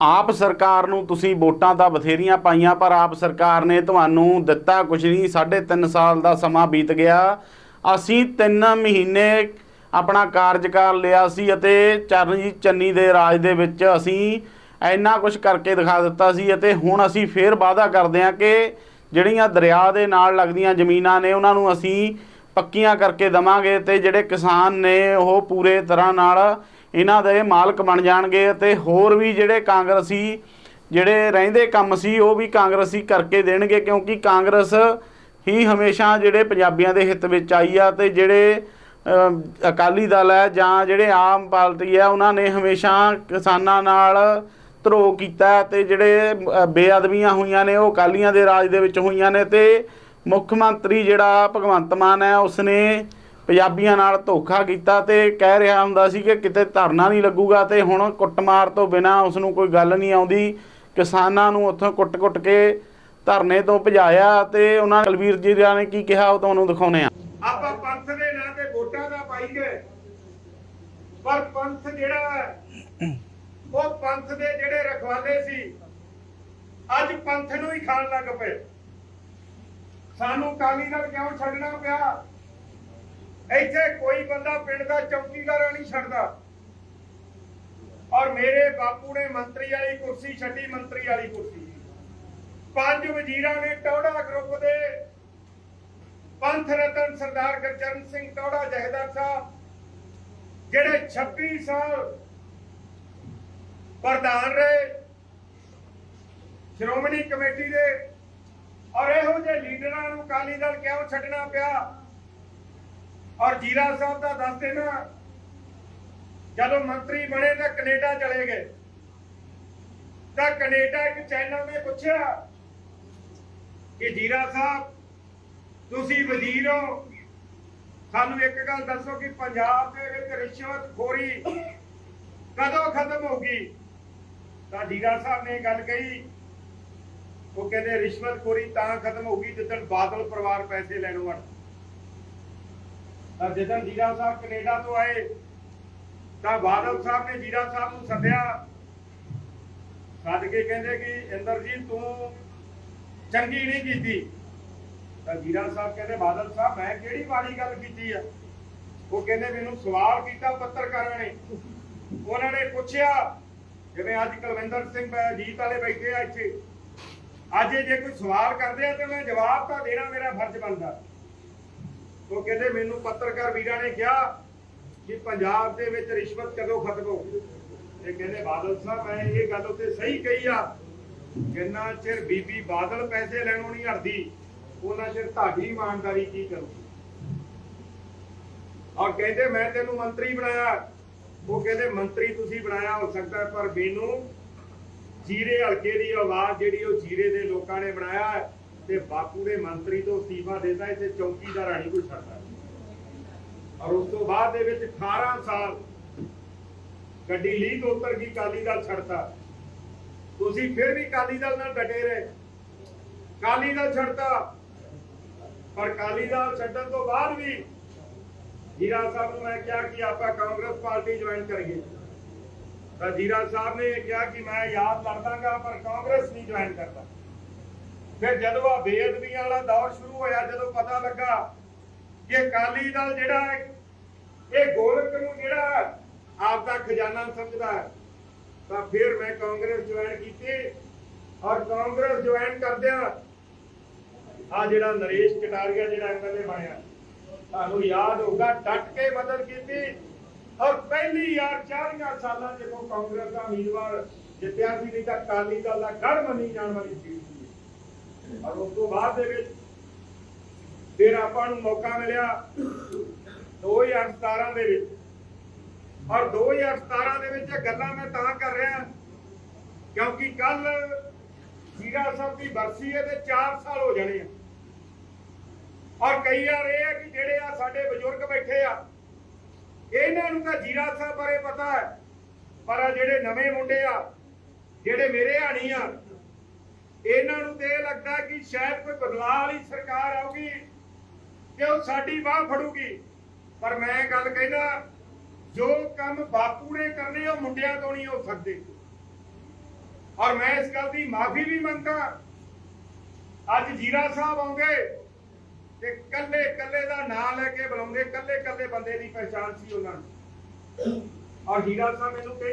ਆਪ ਸਰਕਾਰ ਨੂੰ ਤੁਸੀਂ ਵੋਟਾਂ ਤਾਂ ਬਥੇਰੀਆਂ ਪਾਈਆਂ, ਪਰ ਆਪ ਸਰਕਾਰ ਨੇ ਤੁਹਾਨੂੰ ਦਿੱਤਾ ਕੁਝ ਨਹੀਂ ਸਾਢੇ ਤਿੰਨ ਸਾਲ ਦਾ ਸਮਾਂ ਬੀਤ ਗਿਆ। ਅਸੀਂ 3 ਮਹੀਨੇ ਆਪਣਾ ਕਾਰਜਕਾਲ ਲਿਆ ਸੀ ਅਤੇ ਚਰਨਜੀਤ ਚੰਨੀ ਦੇ ਰਾਜ ਦੇ ਵਿੱਚ ਅਸੀਂ ਇੰਨਾ ਕੁਝ ਕਰਕੇ ਦਿਖਾ ਦਿੱਤਾ ਸੀ ਅਤੇ ਹੁਣ ਅਸੀਂ ਫੇਰ ਵਾਅਦਾ ਕਰਦੇ ਹਾਂ ਕਿ ਜਿਹੜੀਆਂ ਦਰਿਆ ਦੇ ਨਾਲ ਲੱਗਦੀਆਂ ਜ਼ਮੀਨਾਂ ਨੇ, ਉਹਨਾਂ ਨੂੰ ਅਸੀਂ ਪੱਕੀਆਂ ਕਰਕੇ ਦਵਾਂਗੇ ਤੇ ਜਿਹੜੇ ਕਿਸਾਨ ਨੇ ਉਹ ਪੂਰੇ ਤਰ੍ਹਾਂ ਨਾਲ ਇਹਨਾਂ ਦੇ ਮਾਲਕ ਬਣ ਜਾਣਗੇ ਅਤੇ ਹੋਰ ਵੀ ਜਿਹੜੇ ਕਾਂਗਰਸੀ ਜਿਹੜੇ ਰਹਿੰਦੇ ਕੰਮ ਸੀ ਉਹ ਵੀ ਕਾਂਗਰਸੀ ਕਰਕੇ ਦੇਣਗੇ ਕਿਉਂਕਿ ਕਾਂਗਰਸ ਹੀ ਹਮੇਸ਼ਾ ਜਿਹੜੇ ਪੰਜਾਬੀਆਂ ਦੇ ਹਿੱਤ ਵਿੱਚ ਆਈ ਆ ਤੇ ਜਿਹੜੇ ਅਕਾਲੀ ਦਲ ਹੈ ਜਾਂ ਜਿਹੜੇ ਆਮ ਪਾਰਟੀ ਹੈ ਉਹਨਾਂ ਨੇ ਹਮੇਸ਼ਾ ਕਿਸਾਨਾਂ ਨਾਲ ਧਰੋ ਕੀਤਾ ਤੇ ਜਿਹੜੇ ਅ, ਬੇਅਦਬੀਆਂ ਹੋਈਆਂ ਨੇ ਉਹ ਅਕਾਲੀਆਂ ਦੇ ਰਾਜ ਦੇ ਵਿੱਚ ਹੋਈਆਂ ਨੇ ਤੇ ਮੁੱਖ ਮੰਤਰੀ ਜਿਹੜਾ ਭਗਵੰਤ ਮਾਨ ਹੈ ਉਸਨੇ ਪੰਜਾਬੀਆਂ ਨਾਲ ਧੋਖਾ ਕੀਤਾ ਤੇ ਕਹਿ ਰਿਹਾ ਹੁੰਦਾ ਸੀ ਕਿ ਕਿਤੇ ਧਰਨਾ ਨਹੀਂ ਲੱਗੂਗਾ ਤੇ ਹੁਣ ਕੁੱਟਮਾਰ ਤੋਂ ਬਿਨਾ ਉਸ ਨੂੰ ਕੋਈ ਗੱਲ ਨਹੀਂ ਆਉਂਦੀ। ਕਿਸਾਨਾਂ ਨੂੰ ਉੱਥੋਂ ਕੁੱਟ-ਕੁੱਟ ਕੇ ਧਰਨੇ ਤੋਂ ਭਜਾਇਆ ਤੇ ਉਹਨਾਂ ਕਲਵੀਰ ਜੀ ਨੇ ਕੀ ਕਿਹਾ, ਉਹ ਤੁਹਾਨੂੰ ਦਿਖਾਉਨੇ ਆ ਆਪਾਂ ਪੰਥ ਦੇ ਨਾਂ ਤੇ ਵੋਟਾਂ ਦਾ ਪਾਈ ਪਰ ਪੰਥ ਜਿਹੜਾ ਉਹ ਪੰਥ ਦੇ ਜਿਹੜੇ ਰਖਵਾਲੇ ਸੀ, ਅੱਜ ਪੰਥ ਨੂੰ ਹੀ ਖਾਣ ਲੱਗ ਪਏ। ਸਾਨੂੰ ਕਾਲੀ ਦਲ ਕਿਉਂ ਛੱਡਣਾ ਪਿਆ? ਇੱਥੇ ਕੋਈ ਬੰਦਾ ਪਿੰਡ ਦਾ ਚੌਕੀਦਾਰ ਨਹੀਂ ਛੱਡਦਾ। ਔਰ ਮੇਰੇ ਬਾਪੂ ਨੇ ਮੰਤਰੀ ਵਾਲੀ ਕੁਰਸੀ ਛੱਡੀ, ਮੰਤਰੀ ਵਾਲੀ ਕੁਰਸੀ। ਪੰਜ ਵਜ਼ੀਰਾਂ ਨੇ ਟੌੜਾ ਗਰੁੱਪ ਦੇ ਪੰਥ ਰਤਨ ਸਰਦਾਰ ਗੁਰਚਰਨ ਸਿੰਘ ਟੌੜਾ ਜਹੇਦਾਰ ਸਾਹਿਬ, ਜਿਹੜੇ 26 ਸਾਲ ਪ੍ਰਧਾਨ ਰਹੇ, ਸ਼੍ਰੋਮਣੀ ਕਮੇਟੀ ਦੇ, ਔਰ ਇਹੋ ਜਿਹੇ ਲੀਡਰਾਂ ਨੂੰ ਕਾਲੀ ਦਲ ਕਿਉਂ ਛੱਡਣਾ ਪਿਆ? ਔਰ ਜੀਰਾ ਸਾਹਿਬ ਦਾ ਦੱਸ ਦੇਣਾ, ਜਦੋਂ ਮੰਤਰੀ ਬਣੇ ਤਾਂ ਕੈਨੇਡਾ ਚਲੇ ਗਏ। ਤਾਂ ਕੈਨੇਡਾ ਇੱਕ ਚੈਨਲ ਨੇ ਪੁੱਛਿਆ ਕਿ ਜੀਰਾ ਸਾਹਿਬ, ਤੁਸੀਂ ਵਜ਼ੀਰ ਹੋ? ਸਾਨੂੰ ਇੱਕ ਗੱਲ ਦੱਸੋ ਕਿ ਪੰਜਾਬ ਦੇ ਵਿੱਚ ਰਿਸ਼ਵਤ ਖੋਰੀ ਕਦੋਂ ਖਤਮ ਹੋਗੀ ਤਾਂ ਜੀਰਾ ਸਾਹਿਬ ਨੇ ਗੱਲ ਕਹੀ, ਉਹ ਕਹਿੰਦੇ ਰਿਸ਼ਵਤ ਖੋਰੀ ਤਾਂ ਖਤਮ ਹੋਗੀ ਜਦੋਂ ਬਾਦਲ ਪਰਿਵਾਰ ਪੈਸੇ ਲੈਣੋਂ ਹਟ। ਤਾਂ ਜਦੋਂ ਜੀਰਾ ਸਾਹਿਬ ਕੈਨੇਡਾ ਤੋਂ ਆਏ, ਤਾਂ ਬਾਦਲ ਸਾਹਿਬ ਨੇ ਜੀਰਾ ਸਾਹਿਬ ਨੂੰ ਸੱਦਿਆ। ਸੱਦ ਕੇ ਕਹਿੰਦੇ ਕਿ, ਇੰਦਰ ਤੂੰ ਚੰਗੀ ਨਹੀਂ ਕੀਤੀ। ਤਾਂ ਜੀਰਾ ਸਾਹਿਬ ਕਹਿੰਦੇ, ਬਾਦਲ ਸਾਹਿਬ, ਮੈਂ ਕਿਹੜੀ ਵਾਲੀ ਗੱਲ ਕੀਤੀ ਆ? ਉਹ ਕਹਿੰਦੇ, ਮੈਨੂੰ ਸਵਾਲ ਕੀਤਾ ਪੱਤਰਕਾਰਾਂ ਨੇ। ਉਹਨਾਂ ਨੇ ਪੁੱਛਿਆ, ਜਿਵੇਂ ਅੱਜ ਕੁਲਵਿੰਦਰ ਸਿੰਘ ਬੈ- ਜੀਤ ਵਾਲੇ ਬੈਠੇ ਆ ਇੱਥੇ। ਅੱਜ ਜੇ ਕੋਈ ਸਵਾਲ ਕਰਦੇ ਆ, ਤੇ ਮੈਂ ਜਵਾਬ ਤਾਂ ਦੇਣਾ, ਮੇਰਾ ਫਰਜ਼ ਬਣਦਾ। ਉਹ ਕਹਿੰਦੇ ਮੈਨੂੰ ਪੱਤਰਕਾਰ ਵੀਰਾਂ ਨੇ ਕਿਹਾ ਕਿ ਪੰਜਾਬ ਦੇ ਵਿੱਚ ਰਿਸ਼ਵਤ ਕਦੋਂ ਖਤਮ ਹੋ ਇਹ ਕਹਿੰਦੇ ਬਾਦਲ ਸਾਹਿਬ, ਮੈਂ ਇਹ ਗੱਲ ਉੱਤੇ ਸਹੀ ਕਹੀ ਆ। ਜਿੰਨਾ ਚਿਰ ਬੀਬੀ ਬਾਦਲ ਪੈਸੇ ਲੈਣੋਂ ਨਹੀਂ ਹਟਦੀ, ਉਹਨਾਂ ਚਿਰ ਤੁਹਾਡੀ ਇਮਾਨਦਾਰੀ ਕੀ ਕਰੂ ਔਰ ਕਹਿੰਦੇ ਮੈਂ ਤੈਨੂੰ ਮੰਤਰੀ ਬਣਾਇਆ। ਉਹ ਕਹਿੰਦੇ ਮੰਤਰੀ ਤੁਸੀਂ ਬਣਾਇਆ ਹੋ ਸਕਦਾ, ਪਰ ਮੈਨੂੰ ਜੀਰੇ ਹਲਕੇ ਦੀ ਆਵਾਜ਼ ਜਿਹੜੀ ਉਹ ਜੀਰੇ ਦੇ ਲੋਕਾਂ ਨੇ ਬਣਾਇਆ ਤੇ ਬਾਪੂ ਦੇ ਮੰਤਰੀ ਤੋਂ ਅਸਤੀਫਾ ਦੇਦਾ ਇੱਥੇ ਚੌਕੀਦਾਰ ਨਹੀਂ ਕੋਈ ਛੱਡਦਾ ਔਰ ਉਸ ਤੋਂ ਬਾਅਦ ਦੇ ਵਿੱਚ 18 ਸਾਲ ਗੱਡੀ ਲੀਕ ਉਤਰ ਗਈ ਕਾਲੀ ਦਲ ਛੱਡਤਾ ਤੁਸੀਂ ਫਿਰ ਵੀ ਕਾਲੀ ਦਲ ਨਾਲ ਡਟੇ ਰਹੇ ਕਾਲੀ ਦਲ ਛੱਡਤਾ ਪਰ ਕਾਲੀ ਦਲ ਛੱਡਣ ਤੋਂ ਬਾਅਦ ਵੀ ਜੀਰਾ ਸਾਹਿਬ ਨੂੰ ਮੈਂ ਕਿਹਾ ਕਿ ਆਪਾਂ ਕਾਂਗਰਸ ਪਾਰਟੀ ਜੁਆਇਨ ਕਰੀਏ ਤਾਂ ਜੀਰਾ ਸਾਹਿਬ ਨੇ ਇਹ ਕਿਹਾ ਕਿ ਮੈਂ ਯਾਦ ਕਰਦਾਂਗਾ ਪਰ ਕਾਂਗਰਸ ਨਹੀਂ ਜੁਆਇਨ ਕਰਦਾ ਫਿਰ ਜਦੋਂ ਆ ਬੇਅਦਬੀਆਂ ਵਾਲਾ ਦੌਰ ਸ਼ੁਰੂ ਹੋਇਆ ਜਦੋਂ ਪਤਾ ਲੱਗਾ ਕਿ ਅਕਾਲੀ ਦਲ ਜਿਹੜਾ ਹੈ, ਇਹ ਗੋਲਕ ਨੂੰ ਜਿਹੜਾ ਆਪ ਦਾ ਖਜ਼ਾਨਾ ਸਮਝਦਾ ਤਾਂ ਫਿਰ ਮੈਂ ਕਾਂਗਰਸ ਜੁਆਇਨ ਕੀਤੀ ਔਰ ਕਾਂਗਰਸ ਜੁਆਇਨ ਕਰਦਿਆਂ ਆ ਜਿਹੜਾ ਨਰੇਸ਼ ਕਟਾਰੀਆ ਜਿਹੜਾ ਐਮਐਲਏ ਬਣਿਆ ਤੁਹਾਨੂੰ ਯਾਦ ਹੋਊਗਾ ਡਟ ਕੇ ਮਦਦ ਕੀਤੀ ਔਰ ਪਹਿਲੀ ਯਾਰ 40 ਸਾਲਾਂ ਜਦੋਂ ਕਾਂਗਰਸ ਦਾ ਉਮੀਦਵਾਰ ਜਿੱਤਿਆ ਸੀ ਨਹੀਂ ਤਾਂ ਅਕਾਲੀ ਦਲ ਦਾ ਗੜ ਮੰਨੀ ਜਾਣ ਵਾਲੀ ਸੀ। ਔਰ ਉਸ ਤੋਂ ਬਾਅਦ ਦੇ ਵਿੱਚ ਫਿਰ ਆਪਾਂ ਨੂੰ ਮੌਕਾ ਮਿਲਿਆ 2017 ਦੇ ਵਿੱਚ। ਔਰ 2017 ਦੇ ਵਿੱਚ ਇਹ ਗੱਲਾਂ ਮੈਂ ਤਾਂ ਕਰ ਰਿਹਾ ਕਿਉਂਕਿ ਕੱਲ ਜੀਰਾ ਸਾਹਿਬ ਦੀ ਬਰਸੀ ਹੈ ਤੇ 4 ਸਾਲ ਹੋ ਜਾਣੇ ਆ। ਔਰ ਕਈ ਵਾਰ ਇਹ ਹੈ ਕਿ ਜਿਹੜੇ ਆ ਸਾਡੇ ਬਜ਼ੁਰਗ ਬੈਠੇ ਆ, ਇਹਨਾਂ ਨੂੰ ਤਾਂ ਜੀਰਾ ਸਾਹਿਬ ਬਾਰੇ ਪਤਾ ਹੈ, ਪਰ ਆ ਜਿਹੜੇ ਨਵੇਂ ਮੁੰਡੇ ਆ, ਜਿਹੜੇ ਮੇਰੇ ਆਣੀ ਆ ਇਹਨਾਂ ਨੂੰ ਤੇ ਇਹ ਲੱਗਦਾ ਕਿ ਸ਼ਾਇਦ ਕੋਈ ਬਦਲਾਅ ਵਾਲੀ ਸਰਕਾਰ ਆਊਗੀ ਕਿ ਉਹ ਸਾਡੀ ਬਾਹ ਫੜੂਗੀ। ਪਰ ਮੈਂ ਗੱਲ ਕਹਿੰਦਾ, ਜੋ ਕੰਮ ਬਾਪੂ ਨੇ ਕਰਨੇ, ਉਹ ਮੁੰਡਿਆਂ ਤੋਂ ਨਹੀਂ ਹੋ ਸਕਦੇ। ਔਰ ਮੈਂ ਇਸ ਗੱਲ ਦੀ ਮਾਫੀ ਵੀ ਮੰਗਦਾ, ਅੱਜ ਜੀਰਾ ਸਾਹਿਬ ਆਉਂਦੇ ਤੇ ਕੱਲੇ ਕੱਲੇ ਦਾ ਨਾਂ ਲੈ ਕੇ ਬੁਲਾਉਂਦੇ ਕੱਲੇ ਕੱਲੇ ਬੰਦੇ ਦੀ ਪਛਾਣ ਸੀ ਉਹਨਾਂ ਨੂੰ। ਔਰ ਹੀਰਾ ਸਾਹਿਬ ਮੈਨੂੰ ਕਈ